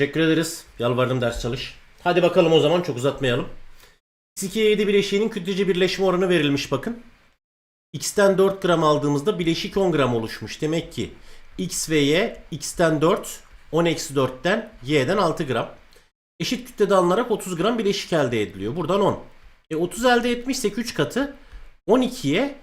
Teşekkür ederiz. Yalvardım ders çalış. Hadi bakalım o zaman çok uzatmayalım. X2'ye 7 bileşiğinin kütlece birleşme oranı verilmiş bakın. X'ten 4 gram aldığımızda bileşik 10 gram oluşmuş. Demek ki X ve Y X'ten 4, 10-4'ten Y'den 6 gram. Eşit kütlede alınarak 30 gram bileşik elde ediliyor. Buradan 10. E 30 elde etmişsek 3 katı 12'ye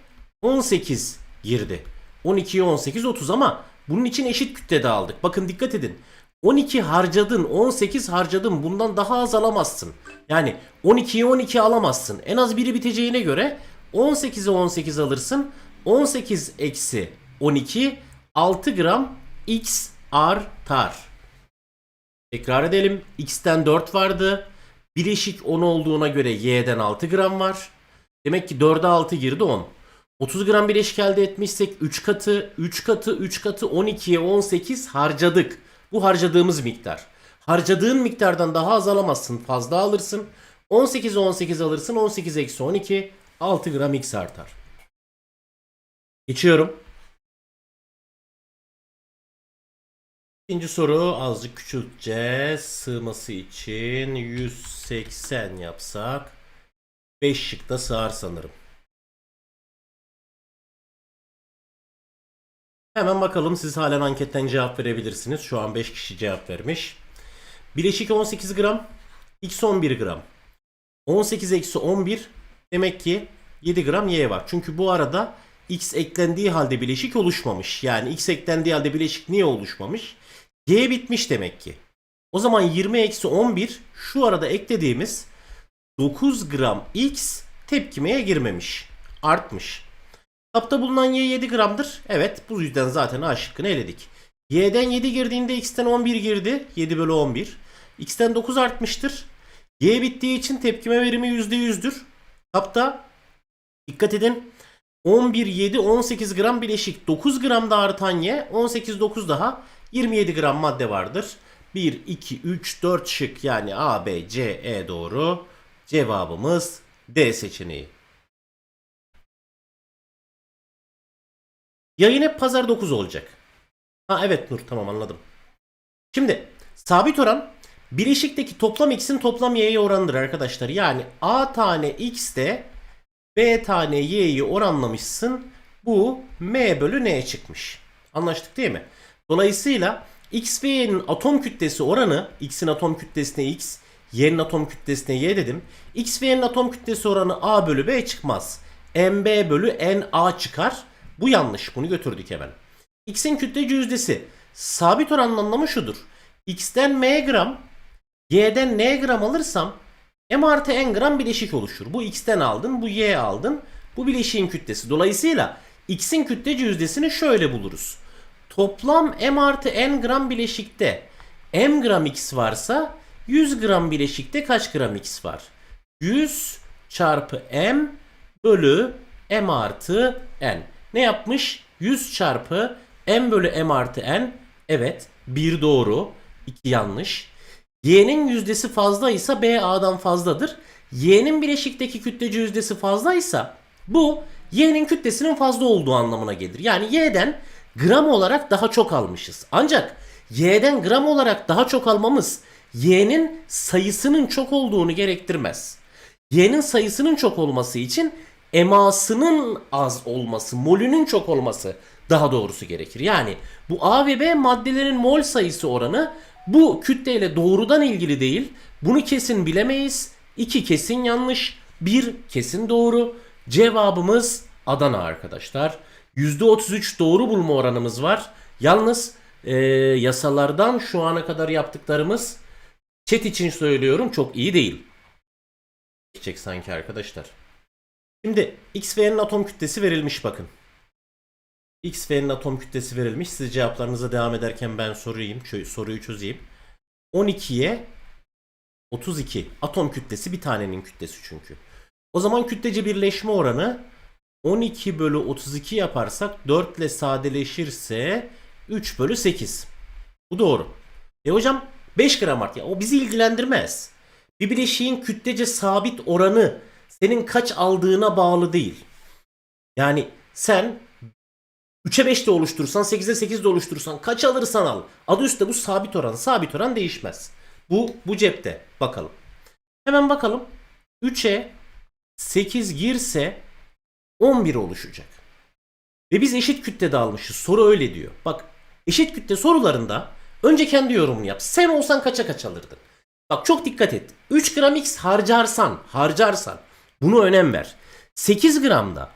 18 girdi. 12'ye 18 30 ama bunun için eşit kütlede aldık. Bakın dikkat edin. 12 harcadın, 18 harcadın. Bundan daha az alamazsın. Yani 12'ye 12 alamazsın. En az biri biteceğine göre 18'e 18 alırsın. 18 eksi 12 6 gram x artar. Tekrar edelim. X'ten 4 vardı. Bileşik 10 olduğuna göre Y'den 6 gram var. Demek ki 4'e 6 girdi 10. 30 gram bileşik elde etmişsek 3 katı, 3 katı, 3 katı 12'ye 18 harcadık. Bu harcadığımız miktar. Harcadığın miktardan daha az alamazsın. Fazla alırsın. 18'e 18 alırsın. 18 eksi 12 6 gram x artar. Geçiyorum. İkinci soru azıcık küçülteceğiz. Sığması için 180 yapsak 5 şıkta sığar sanırım. Hemen bakalım siz halen anketten cevap verebilirsiniz. Şu an 5 kişi cevap vermiş. Bileşik 18 gram, x 11 gram. 18 eksi 11 demek ki 7 gram y var. Çünkü bu arada x eklendiği halde bileşik oluşmamış. Yani x eklendiği halde bileşik niye oluşmamış? y bitmiş demek ki. O zaman 20 eksi 11 şu arada eklediğimiz 9 gram x tepkimeye girmemiş. Artmış. Kapta bulunan y 7 gramdır. Evet bu yüzden zaten A şıkkını eledik. Y'den 7 girdiğinde x'ten 11 girdi. 7 bölü 11. X'ten 9 artmıştır. Y bittiği için tepkime verimi %100'dür. Kapta dikkat edin. 11, 7, 18 gram bileşik. 9 gram da artan Y. 18, 9 daha. 27 gram madde vardır. 1, 2, 3, 4 şık yani A, B, C, E doğru. Cevabımız D seçeneği. Yayın hep pazar 9 olacak. Ha evet Nur tamam anladım. Şimdi sabit oran bileşikteki toplam x'in toplam y'ye oranıdır arkadaşlar. Yani a tane x'te b tane y'yi oranlamışsın. Bu m bölü n'ye çıkmış. Anlaştık değil mi? Dolayısıyla x ve y'nin atom kütlesi oranı x'in atom kütlesine x, y'nin atom kütlesine y dedim. x ve y'nin atom kütlesi oranı a bölü b çıkmaz. mb bölü na çıkar. Bu yanlış. Bunu götürdük hemen. X'in kütlece yüzdesi sabit oranın anlamı şudur. X'ten m gram, y'den n gram alırsam m artı n gram bileşik oluşur. Bu x'ten aldın, bu y aldın. Bu bileşiğin kütlesi. Dolayısıyla x'in kütlece yüzdesini şöyle buluruz. Toplam m artı n gram bileşikte m gram x varsa 100 gram bileşikte kaç gram x var? 100 çarpı m bölü m artı n. Ne yapmış? 100 çarpı m bölü m artı n. Evet. 1 doğru. 2 yanlış. Y'nin yüzdesi fazlaysa B A'dan fazladır. Y'nin bileşikteki kütlece yüzdesi fazlaysa bu Y'nin kütlesinin fazla olduğu anlamına gelir. Yani Y'den gram olarak daha çok almışız. Ancak Y'den gram olarak daha çok almamız Y'nin sayısının çok olduğunu gerektirmez. Y'nin sayısının çok olması için emasının az olması, molünün çok olması daha doğrusu gerekir. Yani bu A ve B maddelerin mol sayısı oranı bu kütleyle doğrudan ilgili değil. Bunu kesin bilemeyiz. 2 kesin yanlış, 1 kesin doğru. Cevabımız Adana arkadaşlar. %33 doğru bulma oranımız var. Yalnız e, yasalardan şu ana kadar yaptıklarımız chat için söylüyorum çok iyi değil. Geçecek sanki arkadaşlar. Şimdi X ve N'in atom kütlesi verilmiş bakın. X ve N'in atom kütlesi verilmiş. Siz cevaplarınıza devam ederken ben sorayım, soruyu çözeyim. 12'ye 32 atom kütlesi bir tanenin kütlesi çünkü. O zaman kütlece birleşme oranı 12 bölü 32 yaparsak 4 ile sadeleşirse 3 bölü 8. Bu doğru. E hocam 5 gram art ya o bizi ilgilendirmez. Bir bileşiğin kütlece sabit oranı senin kaç aldığına bağlı değil. Yani sen 3'e 5 de oluşturursan 8'e 8 de oluşturursan kaç alırsan al. Adı üstte bu sabit oran. Sabit oran değişmez. Bu bu cepte. Bakalım. Hemen bakalım. 3'e 8 girse 11 oluşacak. Ve biz eşit kütlede almışız. Soru öyle diyor. Bak eşit kütle sorularında önce kendi yorumunu yap. Sen olsan kaça kaç alırdın? Bak çok dikkat et. 3 gram X harcarsan, harcarsan bunu önem ver. 8 gramda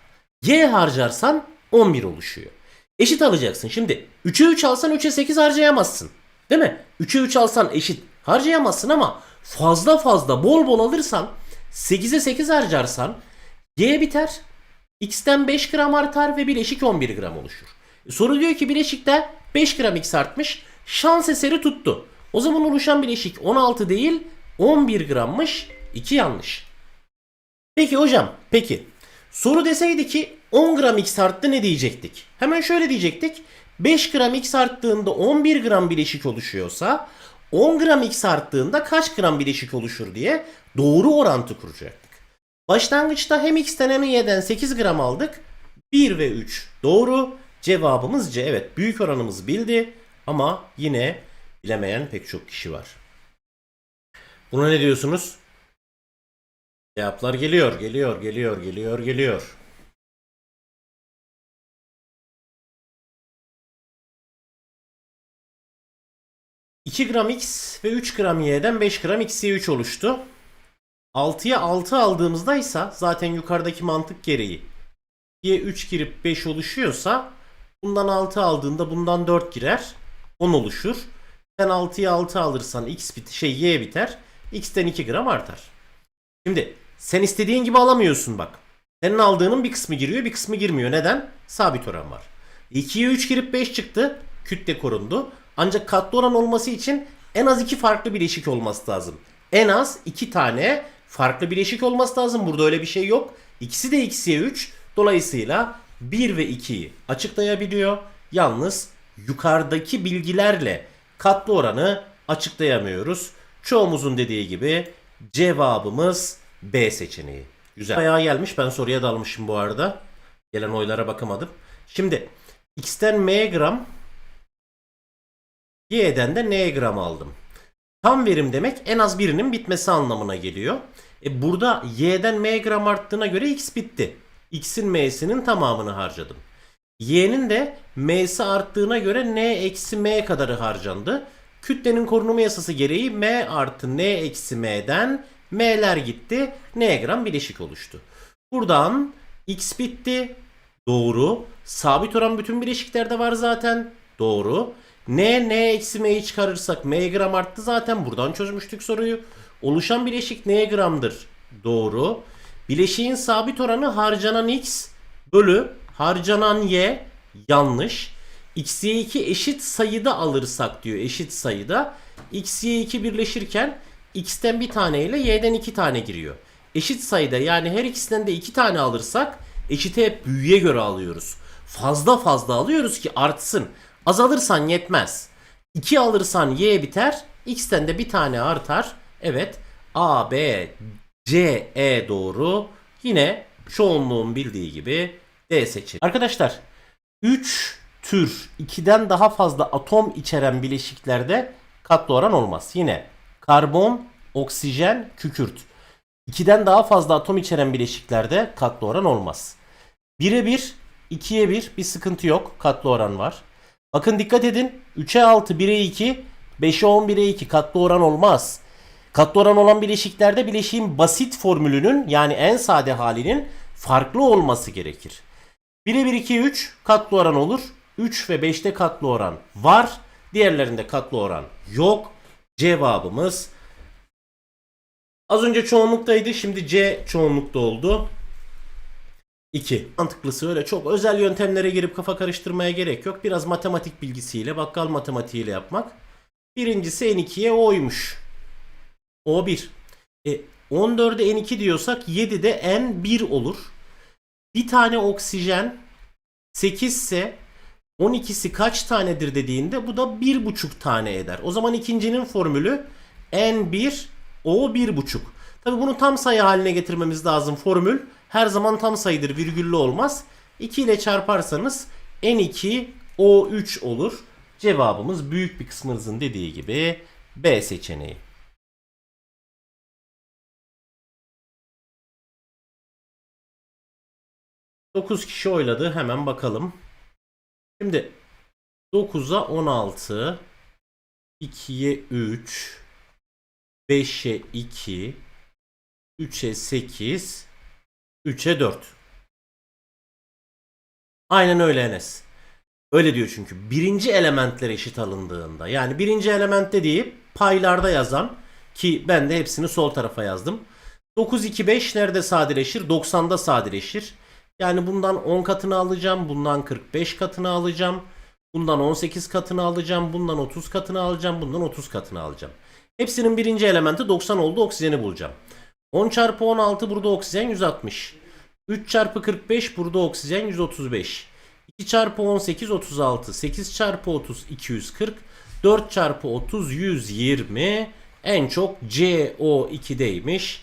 Y harcarsan 11 oluşuyor. Eşit alacaksın. Şimdi 3'e 3 alsan 3'e 8 harcayamazsın. Değil mi? 3'e 3 alsan eşit harcayamazsın ama fazla fazla bol bol alırsan 8'e 8 harcarsan Y biter. X'ten 5 gram artar ve bileşik 11 gram oluşur. E, Soru diyor ki bileşikte 5 gram X artmış. Şans eseri tuttu. O zaman oluşan bileşik 16 değil 11 grammış. 2 yanlış. Peki hocam peki. Soru deseydi ki 10 gram X arttı ne diyecektik? Hemen şöyle diyecektik. 5 gram X arttığında 11 gram bileşik oluşuyorsa 10 gram X arttığında kaç gram bileşik oluşur diye doğru orantı kuracaktık. Başlangıçta hem X'ten hem Y'den 8 gram aldık. 1 ve 3 doğru. Cevabımız C. Evet büyük oranımız bildi ama yine bilemeyen pek çok kişi var. Buna ne diyorsunuz? Cevaplar geliyor, geliyor, geliyor, geliyor, geliyor. ...2 gram X ve 3 gram Y'den 5 gram XY3 oluştu. 6'ya 6 aldığımızda ise zaten yukarıdaki mantık gereği y 3 girip 5 oluşuyorsa bundan 6 aldığında bundan 4 girer 10 oluşur. Sen 6'ya 6 alırsan x bit şey y biter. x'ten 2 gram artar. Şimdi sen istediğin gibi alamıyorsun bak. Senin aldığının bir kısmı giriyor bir kısmı girmiyor. Neden? Sabit oran var. 2'ye 3 girip 5 çıktı. Kütle korundu. Ancak katlı oran olması için en az iki farklı bileşik olması lazım. En az iki tane farklı bileşik olması lazım. Burada öyle bir şey yok. İkisi de x'ye 3. Dolayısıyla 1 ve 2'yi açıklayabiliyor. Yalnız yukarıdaki bilgilerle katlı oranı açıklayamıyoruz. Çoğumuzun dediği gibi cevabımız B seçeneği. Güzel. Bayağı gelmiş. Ben soruya dalmışım bu arada. Gelen oylara bakamadım. Şimdi x'ten m gram y'den de n gram aldım. Tam verim demek en az birinin bitmesi anlamına geliyor. E burada y'den m gram arttığına göre x bitti. x'in m'sinin tamamını harcadım. y'nin de m'si arttığına göre n eksi m kadarı harcandı. Kütlenin korunumu yasası gereği m artı n eksi m'den m'ler gitti. n gram bileşik oluştu. Buradan x bitti. Doğru. Sabit oran bütün bileşiklerde var zaten. Doğru. N, N eksi M'yi çıkarırsak M gram arttı zaten. Buradan çözmüştük soruyu. Oluşan bileşik N gramdır. Doğru. Bileşiğin sabit oranı harcanan X bölü harcanan Y yanlış. X, Y2 eşit sayıda alırsak diyor eşit sayıda. X, Y2 birleşirken X'ten bir tane ile Y'den iki tane giriyor. Eşit sayıda yani her ikisinden de iki tane alırsak eşiti hep büyüye göre alıyoruz. Fazla fazla alıyoruz ki artsın. Azalırsan yetmez. 2 alırsan y biter. X'ten de bir tane artar. Evet. A, B, C, E doğru. Yine çoğunluğun bildiği gibi D seçeneği. Arkadaşlar 3 tür 2'den daha fazla atom içeren bileşiklerde katlı oran olmaz. Yine karbon, oksijen, kükürt. 2'den daha fazla atom içeren bileşiklerde katlı oran olmaz. 1'e 1, 2'ye 1 bir sıkıntı yok. Katlı oran var. Bakın dikkat edin. 3'e 6, 1'e 2, 5'e 10, 1'e 2 katlı oran olmaz. Katlı oran olan bileşiklerde bileşiğin basit formülünün yani en sade halinin farklı olması gerekir. 1'e 1, 2'ye 3 katlı oran olur. 3 ve 5'te katlı oran var. Diğerlerinde katlı oran yok. Cevabımız az önce çoğunluktaydı. Şimdi C çoğunlukta oldu. 2. Mantıklısı öyle çok özel yöntemlere girip kafa karıştırmaya gerek yok. Biraz matematik bilgisiyle, bakkal matematiğiyle yapmak. Birincisi N2'ye O'ymuş. O1. E, 14'e N2 diyorsak 7'de N1 olur. Bir tane oksijen 8 ise 12'si kaç tanedir dediğinde bu da 1,5 tane eder. O zaman ikincinin formülü N1 O1,5. Tabi bunu tam sayı haline getirmemiz lazım formül. Her zaman tam sayıdır virgüllü olmaz. 2 ile çarparsanız N2 O3 olur. Cevabımız büyük bir kısmınızın dediği gibi B seçeneği. Dokuz kişi oyladı. Hemen bakalım. Şimdi 9'a 16 2'ye 3 5'e 2 3'e 8 3'e 4 Aynen öyle Enes. Öyle diyor çünkü. Birinci elementler eşit alındığında. Yani birinci element dediği paylarda yazan ki ben de hepsini sol tarafa yazdım. 9, 2, 5 nerede sadeleşir? 90'da sadeleşir. Yani bundan 10 katını alacağım. Bundan 45 katını alacağım. Bundan 18 katını alacağım. Bundan 30 katını alacağım. Bundan 30 katını alacağım. Hepsinin birinci elementi 90 oldu. Oksijeni bulacağım. 10 çarpı 16 burada oksijen 160. 3 çarpı 45 burada oksijen 135. 2 çarpı 18 36. 8 çarpı 30 240. 4 çarpı 30 120. En çok CO2'deymiş.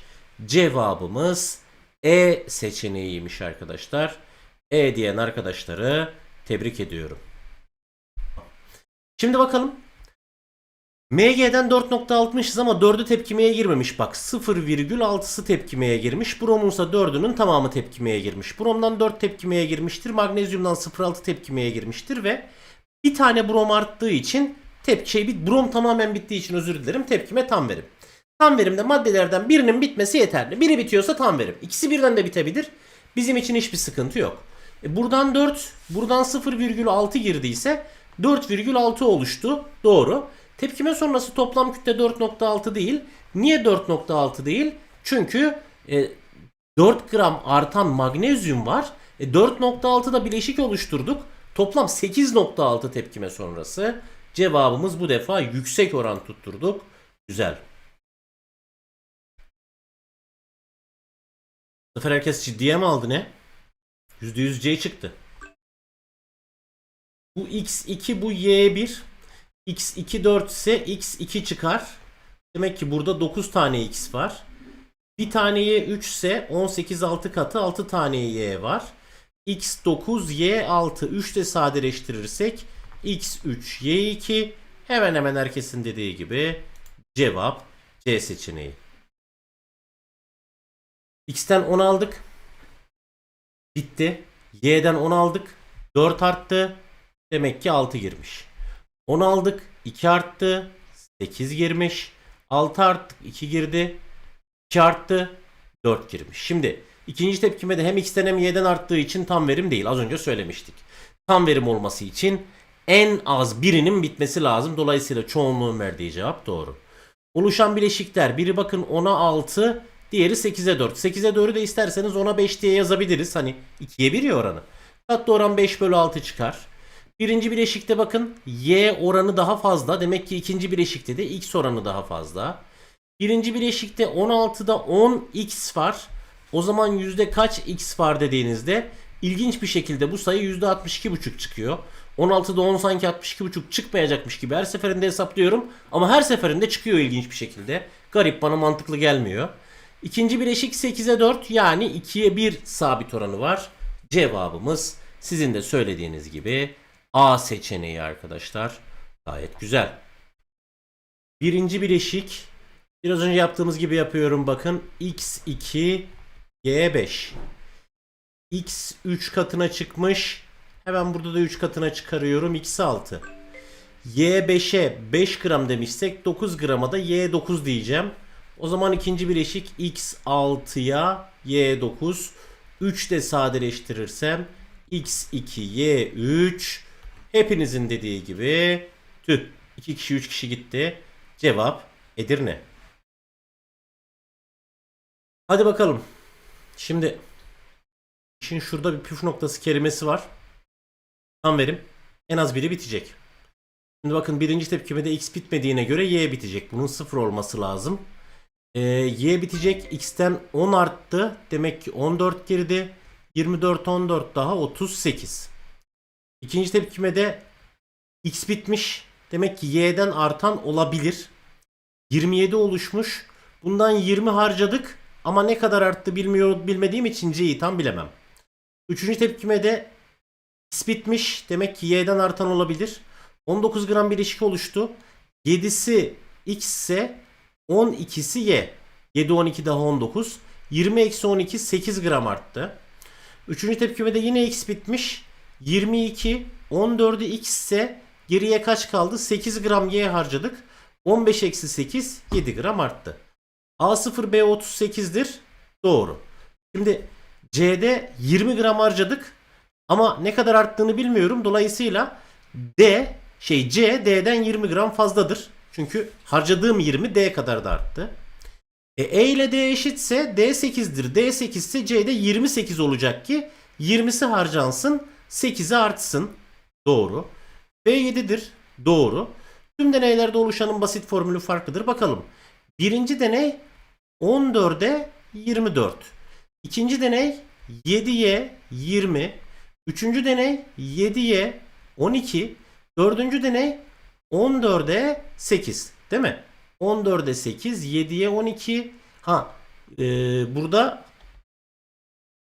Cevabımız E seçeneğiymiş arkadaşlar. E diyen arkadaşları tebrik ediyorum. Şimdi bakalım. MG'den 4.60'ız ama 4'ü tepkimeye girmemiş. Bak 0,6'sı tepkimeye girmiş. Bromunsa 4'ünün tamamı tepkimeye girmiş. Bromdan 4 tepkimeye girmiştir. Magnezyumdan 0,6 tepkimeye girmiştir ve bir tane brom arttığı için tepki şey brom tamamen bittiği için özür dilerim. Tepkime tam verim. Tam verimde maddelerden birinin bitmesi yeterli. Biri bitiyorsa tam verim. İkisi birden de bitebilir. Bizim için hiçbir sıkıntı yok. E buradan 4, buradan 0,6 girdiyse 4,6 oluştu. Doğru. Tepkime sonrası toplam kütle 4.6 değil. Niye 4.6 değil? Çünkü e, 4 gram artan magnezyum var. E, 4.6'da bileşik oluşturduk. Toplam 8.6 tepkime sonrası. Cevabımız bu defa yüksek oran tutturduk. Güzel. Sefer herkes ciddiye mi aldı ne? %100 C çıktı. Bu x2 bu y1. x2 4 ise x2 çıkar. Demek ki burada 9 tane x var. Bir taneye 3 ise 18 6 katı 6 tane y var. x9 y6 3 de sadeleştirirsek x3 y2 hemen hemen herkesin dediği gibi cevap C seçeneği. X'ten 10 aldık. Bitti. Y'den 10 aldık. 4 arttı. Demek ki 6 girmiş. 10 aldık. 2 arttı. 8 girmiş. 6 arttık. 2 girdi. 2 arttı. 4 girmiş. Şimdi ikinci tepkime de hem X'ten hem Y'den arttığı için tam verim değil. Az önce söylemiştik. Tam verim olması için en az birinin bitmesi lazım. Dolayısıyla çoğunluğun verdiği cevap doğru. Oluşan bileşikler biri bakın 10'a 6 diğeri 8'e 4. 8'e 4'ü de isterseniz 10'a 5 diye yazabiliriz. Hani 2'ye 1 ya oranı. Hatta oran 5 bölü 6 çıkar. Birinci bileşikte bakın y oranı daha fazla. Demek ki ikinci bileşikte de x oranı daha fazla. Birinci bileşikte 16'da 10x var. O zaman yüzde kaç x var dediğinizde ilginç bir şekilde bu sayı yüzde 62,5 çıkıyor. 16'da 10 sanki 62,5 çıkmayacakmış gibi her seferinde hesaplıyorum. Ama her seferinde çıkıyor ilginç bir şekilde. Garip bana mantıklı gelmiyor. İkinci bileşik 8'e 4 yani 2'ye 1 sabit oranı var. Cevabımız sizin de söylediğiniz gibi A seçeneği arkadaşlar. Gayet güzel. Birinci bileşik biraz önce yaptığımız gibi yapıyorum bakın. X2 Y5 X 3 katına çıkmış. Hemen burada da 3 katına çıkarıyorum. X6 Y5'e 5 gram demişsek 9 grama da Y9 diyeceğim. O zaman ikinci bileşik X6'ya Y9 3 de sadeleştirirsem X2 Y3 hepinizin dediği gibi tüh 2 kişi 3 kişi gitti. Cevap Edirne. Hadi bakalım. Şimdi işin şurada bir püf noktası kelimesi var. Tam verim. En az biri bitecek. Şimdi bakın birinci tepkimede x bitmediğine göre y bitecek. Bunun sıfır olması lazım. Ee, y bitecek. x'ten 10 arttı. Demek ki 14 girdi. 24 14 daha 38. İkinci tepkimede x bitmiş. Demek ki y'den artan olabilir. 27 oluşmuş. Bundan 20 harcadık. Ama ne kadar arttı bilmiyor bilmediğim için c'yi tam bilemem. Üçüncü tepkimede X bitmiş. Demek ki Y'den artan olabilir. 19 gram bileşik oluştu. 7'si X ise 12'si Y. 7 12 daha 19. 20 eksi 12 8 gram arttı. Üçüncü tepkimede yine X bitmiş. 22 14'ü X ise geriye kaç kaldı? 8 gram Y harcadık. 15 eksi 8 7 gram arttı. A0 B 38'dir. Doğru. Şimdi C'de 20 gram harcadık. Ama ne kadar arttığını bilmiyorum. Dolayısıyla D şey C D'den 20 gram fazladır. Çünkü harcadığım 20 D kadar da arttı. E, e ile D eşitse D 8'dir. D 8 ise C'de 28 olacak ki 20'si harcansın 8'i artsın. Doğru. B 7'dir. Doğru. Tüm deneylerde oluşanın basit formülü farklıdır. Bakalım. Birinci deney 14'e 24. İkinci deney 7'ye 20. Üçüncü deney 7'ye 12. Dördüncü deney 14'e 8. Değil mi? 14'e 8, 7'ye 12. Ha e, burada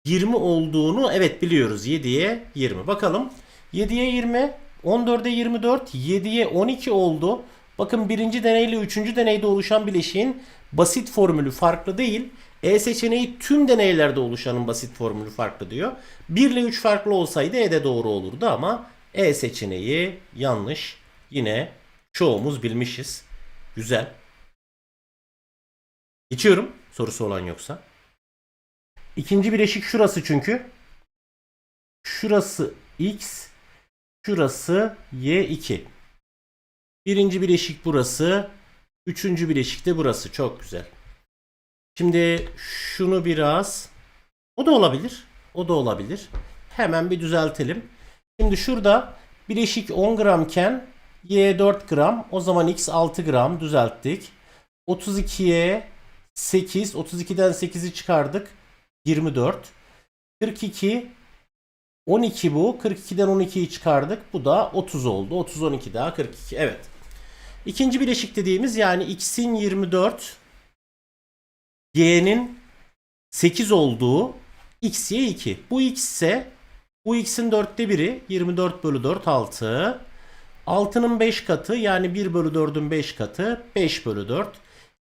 20 olduğunu evet biliyoruz. 7'ye 20. Bakalım. 7'ye 20, 14'e 24, 7'ye 12 oldu. Bakın birinci deneyle üçüncü deneyde oluşan bileşiğin basit formülü farklı değil. E seçeneği tüm deneylerde oluşanın basit formülü farklı diyor. 1 ile 3 farklı olsaydı E de doğru olurdu ama E seçeneği yanlış. Yine çoğumuz bilmişiz. Güzel. Geçiyorum sorusu olan yoksa. İkinci bileşik şurası çünkü. Şurası X, şurası Y2. Birinci bileşik burası. Üçüncü bileşik de burası. Çok güzel. Şimdi şunu biraz o da olabilir. O da olabilir. Hemen bir düzeltelim. Şimdi şurada bileşik 10 gramken Y 4 gram. O zaman X 6 gram düzelttik. 32'ye 8. 32'den 8'i çıkardık. 24. 42 12 bu. 42'den 12'yi çıkardık. Bu da 30 oldu. 30 12 daha 42. Evet. İkinci bileşik dediğimiz yani x'in 24 y'nin 8 olduğu x y 2. Bu x ise bu x'in 4'te biri 24 bölü 4 6. 6'nın 5 katı yani 1 bölü 4'ün 5 katı 5 bölü 4.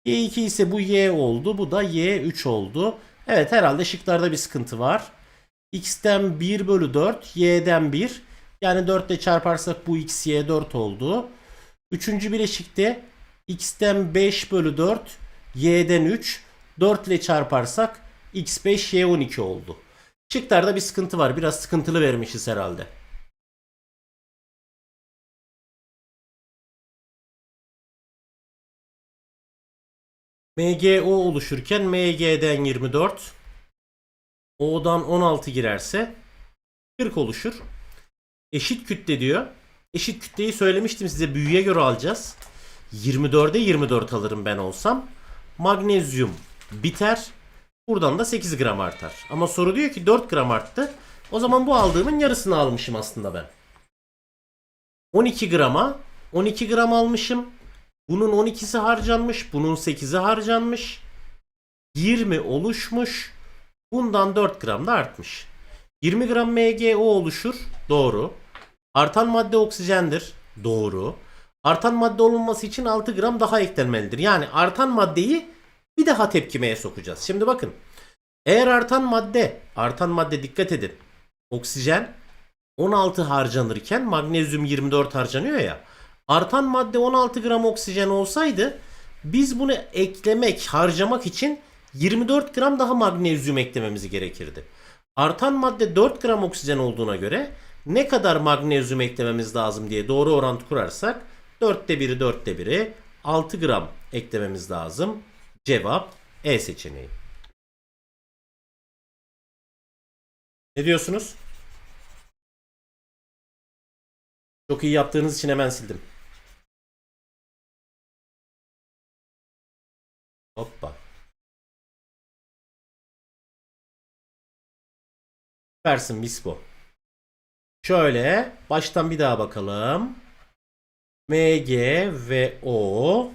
Y2 ise bu y oldu. Bu da y3 oldu. Evet herhalde şıklarda bir sıkıntı var. x'ten 1 bölü 4 y'den 1. Yani 4 ile çarparsak bu x y 4 oldu. Üçüncü bileşikte x'ten 5 bölü 4 y'den 3. 4 ile çarparsak x5 y12 oldu. Şıklarda bir sıkıntı var. Biraz sıkıntılı vermişiz herhalde. MGO oluşurken MG'den 24 O'dan 16 girerse 40 oluşur. Eşit kütle diyor. Eşit kütleyi söylemiştim size büyüye göre alacağız. 24'e 24 alırım ben olsam. Magnezyum biter. Buradan da 8 gram artar. Ama soru diyor ki 4 gram arttı. O zaman bu aldığımın yarısını almışım aslında ben. 12 grama 12 gram almışım. Bunun 12'si harcanmış. Bunun 8'i harcanmış. 20 oluşmuş. Bundan 4 gram da artmış. 20 gram MgO oluşur. Doğru. Artan madde oksijendir. Doğru. Artan madde olunması için 6 gram daha eklenmelidir. Yani artan maddeyi bir daha tepkimeye sokacağız. Şimdi bakın. Eğer artan madde, artan madde dikkat edin. Oksijen 16 harcanırken magnezyum 24 harcanıyor ya. Artan madde 16 gram oksijen olsaydı biz bunu eklemek, harcamak için 24 gram daha magnezyum eklememiz gerekirdi. Artan madde 4 gram oksijen olduğuna göre ne kadar magnezyum eklememiz lazım diye doğru orantı kurarsak 4'te 1'i 4'te 1'i 6 gram eklememiz lazım. Cevap E seçeneği. Ne diyorsunuz? Çok iyi yaptığınız için hemen sildim. Hoppa. Versin Bispo. Şöyle baştan bir daha bakalım. MG ve O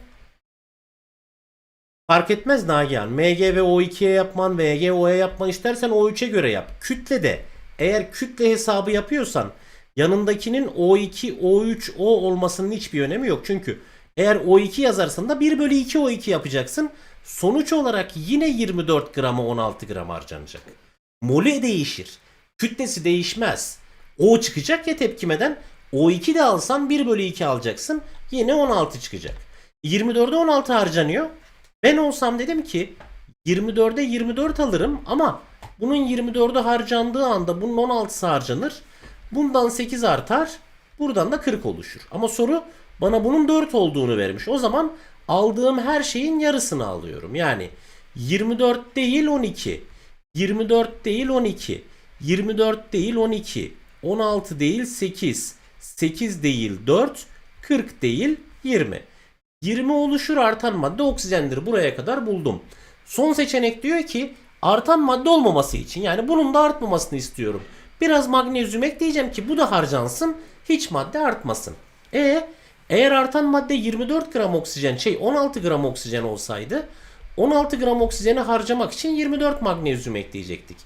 Fark etmez Nagihan. MG ve O2'ye yapman, MG O'ya yapman istersen O3'e göre yap. Kütle de eğer kütle hesabı yapıyorsan yanındakinin O2, O3, O olmasının hiçbir önemi yok. Çünkü eğer O2 yazarsan da 1 bölü 2 O2 yapacaksın. Sonuç olarak yine 24 grama 16 gram harcanacak. Molü değişir. Kütlesi değişmez. O çıkacak ya tepkimeden. O2 de alsan 1 bölü 2 alacaksın. Yine 16 çıkacak. 24'e 16 harcanıyor. Ben olsam dedim ki 24'e 24 alırım ama bunun 24'e harcandığı anda bunun 16'sı harcanır. Bundan 8 artar. Buradan da 40 oluşur. Ama soru bana bunun 4 olduğunu vermiş. O zaman aldığım her şeyin yarısını alıyorum. Yani 24 değil 12. 24 değil 12. 24 değil 12. 16 değil 8. 8 değil 4. 40 değil 20. 20 oluşur artan madde oksijendir. Buraya kadar buldum. Son seçenek diyor ki artan madde olmaması için yani bunun da artmamasını istiyorum. Biraz magnezyum ekleyeceğim ki bu da harcansın. Hiç madde artmasın. E eğer artan madde 24 gram oksijen şey 16 gram oksijen olsaydı 16 gram oksijeni harcamak için 24 magnezyum ekleyecektik.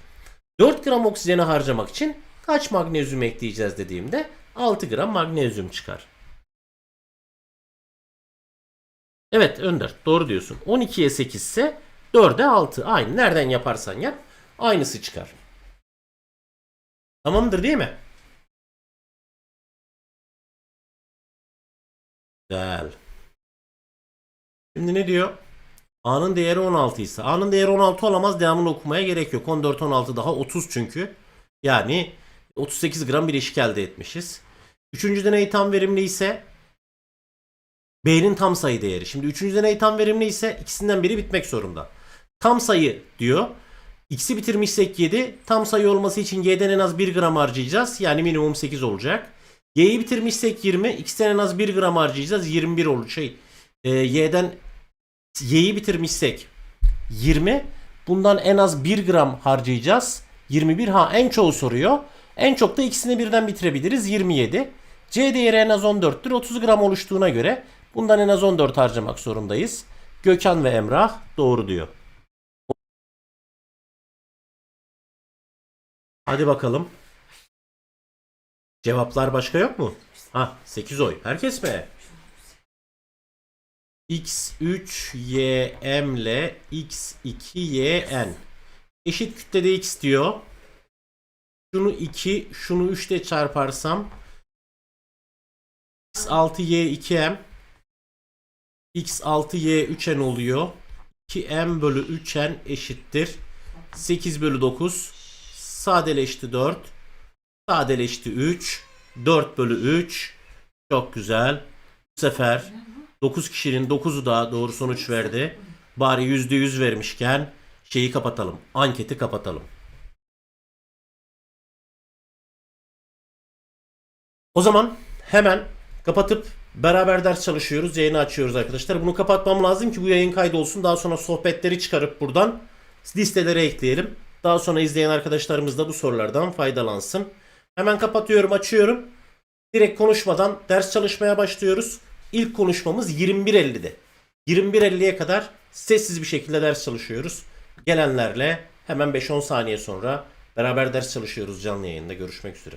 4 gram oksijeni harcamak için kaç magnezyum ekleyeceğiz dediğimde 6 gram magnezyum çıkar. Evet Önder doğru diyorsun. 12'ye 8 ise 4'e 6. Aynı nereden yaparsan yap aynısı çıkar. Tamamdır değil mi? Güzel. Şimdi ne diyor? A'nın değeri 16 ise. A'nın değeri 16 olamaz. Devamını okumaya gerek yok. 14 16 daha 30 çünkü. Yani 38 gram bileşik elde etmişiz. Üçüncü deney tam verimli ise B'nin tam sayı değeri. Şimdi üçüncü deney tam verimli ise ikisinden biri bitmek zorunda. Tam sayı diyor. X'i bitirmişsek 7. Tam sayı olması için Y'den en az 1 gram harcayacağız. Yani minimum 8 olacak. Y'yi bitirmişsek 20. X'ten en az 1 gram harcayacağız. 21 olur. Şey, e, Y'den Y'yi bitirmişsek 20. Bundan en az 1 gram harcayacağız. 21 ha en çoğu soruyor. En çok da ikisini birden bitirebiliriz. 27. C değeri en az 14'tür. 30 gram oluştuğuna göre bundan en az 14 harcamak zorundayız. Gökhan ve Emrah doğru diyor. Hadi bakalım. Cevaplar başka yok mu? Ha 8 oy. Herkes mi? x3ym ile x2yn eşit kütlede x diyor. Şunu 2, şunu 3 ile çarparsam x6y2m x6y3n oluyor. 2m bölü 3n eşittir. 8 bölü 9 sadeleşti 4 sadeleşti 3 4 bölü 3 çok güzel. Bu sefer 9 kişinin 9'u da doğru sonuç verdi. Bari %100 vermişken şeyi kapatalım. Anketi kapatalım. O zaman hemen kapatıp beraber ders çalışıyoruz. Yayını açıyoruz arkadaşlar. Bunu kapatmam lazım ki bu yayın kaydı olsun. Daha sonra sohbetleri çıkarıp buradan listelere ekleyelim. Daha sonra izleyen arkadaşlarımız da bu sorulardan faydalansın. Hemen kapatıyorum, açıyorum. Direkt konuşmadan ders çalışmaya başlıyoruz. İlk konuşmamız 21.50'de. 21.50'ye kadar sessiz bir şekilde ders çalışıyoruz. Gelenlerle hemen 5-10 saniye sonra beraber ders çalışıyoruz canlı yayında. Görüşmek üzere.